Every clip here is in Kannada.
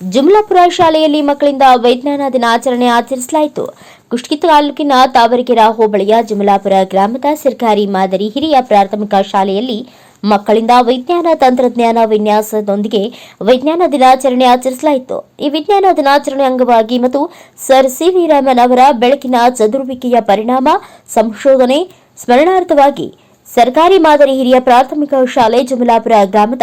ಜುಮ್ಲಾಪುರ ಶಾಲೆಯಲ್ಲಿ ಮಕ್ಕಳಿಂದ ವಿಜ್ಞಾನ ದಿನಾಚರಣೆ ಆಚರಿಸಲಾಯಿತು. ಕುಷ್ಟಗಿ ತಾಲೂಕಿನ ತಾವರಕೆರೆ ಹೋಬಳಿಯ ಜುಮ್ಲಾಪುರ ಗ್ರಾಮದ ಸರ್ಕಾರಿ ಮಾದರಿ ಹಿರಿಯ ಪ್ರಾಥಮಿಕ ಶಾಲೆಯಲ್ಲಿ ಮಕ್ಕಳಿಂದ ವಿಜ್ಞಾನ ತಂತ್ರಜ್ಞಾನ ವಿನ್ಯಾಸದೊಂದಿಗೆ ವಿಜ್ಞಾನ ದಿನಾಚರಣೆ ಆಚರಿಸಲಾಯಿತು. ಈ ವಿಜ್ಞಾನ ದಿನಾಚರಣೆ ಅಂಗವಾಗಿ ಮತ್ತು ಸರ್ ಸಿ ವಿ ರಾಮನ್ ಅವರ ಬೆಳಕಿನ ಚದುರುವಿಕೆಯ ಪರಿಣಾಮ, ಸಂಶೋಧನೆ, ಸ್ಮರಣಾರ್ಥವಾಗಿ ಸರ್ಕಾರಿ ಮಾದರಿ ಹಿರಿಯ ಪ್ರಾಥಮಿಕ ಶಾಲೆ ಜಮಲಾಪುರ ಗ್ರಾಮದ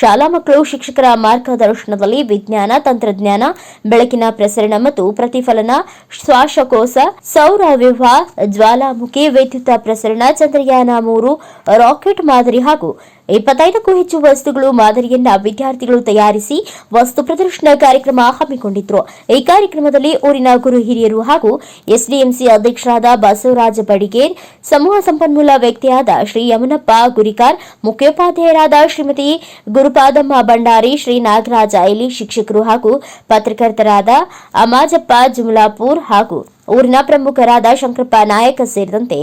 ಶಾಲಾ ಮಕ್ಕಳು ಶಿಕ್ಷಕರ ಮಾರ್ಗದರ್ಶನದಲ್ಲಿ ವಿಜ್ಞಾನ, ತಂತ್ರಜ್ಞಾನ, ಬೆಳಕಿನ ಪ್ರಸರಣ ಮತ್ತು ಪ್ರತಿಫಲನ, ಶ್ವಾಸಕೋಶ ಸೌರ ವಿವಾಹ ಜ್ವಾಲಾಮುಖಿ, ವಿದ್ಯುತ್ ಪ್ರಸರಣ, ಚಂದ್ರಯಾನ ಮೂರು, ರಾಕೆಟ್ ಮಾದರಿ ಹಾಗೂ ಇಪ್ಪತ್ತೈದಕ್ಕೂ ಹೆಚ್ಚು ವಸ್ತುಗಳು, ಮಾದರಿಯನ್ನ ವಿದ್ಯಾರ್ಥಿಗಳು ತಯಾರಿಸಿ ವಸ್ತು ಪ್ರದರ್ಶನ ಕಾರ್ಯಕ್ರಮ ಹಮ್ಮಿಕೊಂಡಿದ್ರು. ಈ ಕಾರ್ಯಕ್ರಮದಲ್ಲಿ ಊರಿನ ಗುರು ಹಿರಿಯರು ಹಾಗೂ ಎಸ್ಡಿಎಂಸಿ ಅಧ್ಯಕ್ಷರಾದ ಬಸವರಾಜ ಬಡಿಗೇರ್, ಸಮೂಹ ಸಂಪನ್ಮೂಲ ವ್ಯಕ್ತಿಯಾದ ಶ್ರೀ ಯಮನಪ್ಪ ಗುರಿಕಾರ್, ಮುಖ್ಯೋಪಾಧ್ಯಾಯರಾದ ಶ್ರೀಮತಿ ಗುರುಪಾದಮ್ಮ ಭಂಡಾರಿ, ಶ್ರೀ ನಾಗರಾಜ ಐಲಿ ಶಿಕ್ಷಕರು ಹಾಗೂ ಪತ್ರಕರ್ತರಾದ ಅಮಾಜಪ್ಪ ಜುಮಲಾಪುರ್ ಹಾಗೂ ಊರಿನ ಪ್ರಮುಖರಾದ ಶಂಕರಪ್ಪ ನಾಯಕ ಸೇರಿದಂತೆ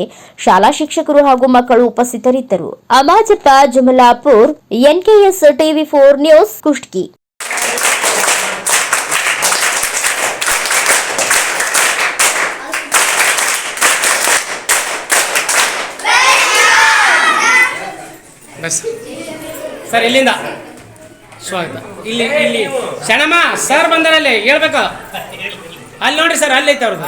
ಶಾಲಾ ಶಿಕ್ಷಕರು ಹಾಗೂ ಮಕ್ಕಳು ಉಪಸ್ಥಿತರಿದ್ದರು. Amajappa, Jumalapur, NKS TV four news, Kushtagi. Bus. Sir, ಇಲ್ಲಿಂದ. ಸ್ವಾಗತ. ಇಲ್ಲಿ ಇಲ್ಲಿ. ಶಣಮ್ಮ ಸರ್ ಬಂದಾರಲ್ಲಿ ಹೇಳ್ಬೇಕು. ಅಲ್ಲಿ ನೋಡ್ರಿ ಸರ್ ಅಲ್ಲಿ ಐತೆ ಅವ್ರದ್ದು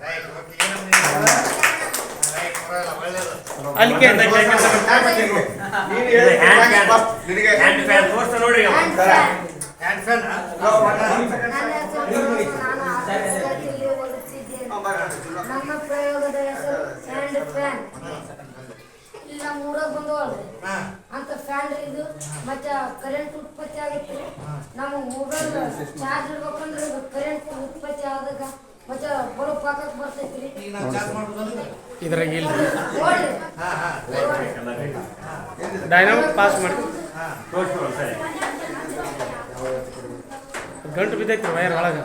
ಕಂಡುಬರ್ತವೆ ಅಲ್ಲಿ ಕೇಳಿ ಹ್ಯಾಂಡ್ ಫ್ಯಾನ್ ತೋರ್ಸ್ತಾ ನೋಡ್ರಿ. Hand fan. ನಮ್ಮ ಪ್ರಯೋಗದ ಹೆಸರು ಹ್ಯಾಂಡ್ ಫ್ಯಾನ್ ಇಲ್ಲ ನಮ್ಮ ಊರಾಗ ಬಂದವಲ್ರಿ ಅಂತ ಫ್ಯಾನ್ ರೀ ಇದು ಮತ್ತೆ ಕರೆಂಟ್ ಉತ್ಪತ್ತಿ ಆಗಿತ್ತು ನಮ್ಮ ಮೊಬೈಲ್ ಚಾರ್ಜ್ ಇಡ್ಬೇಕಂದ್ರೆ ಕರೆಂಟ್ ಉತ್ಪತ್ತಿ ಆದಾಗ ಇದ್ರಾಗ ಇಲ್ಲ ಡೈನಾಮಿಕ್ ಪಾಸ್ ಮಾಡಿ. ಗಂಟು ಬಿದ್ದೈತ್ರಿ ವೈರ್ ಒಳಗೆ.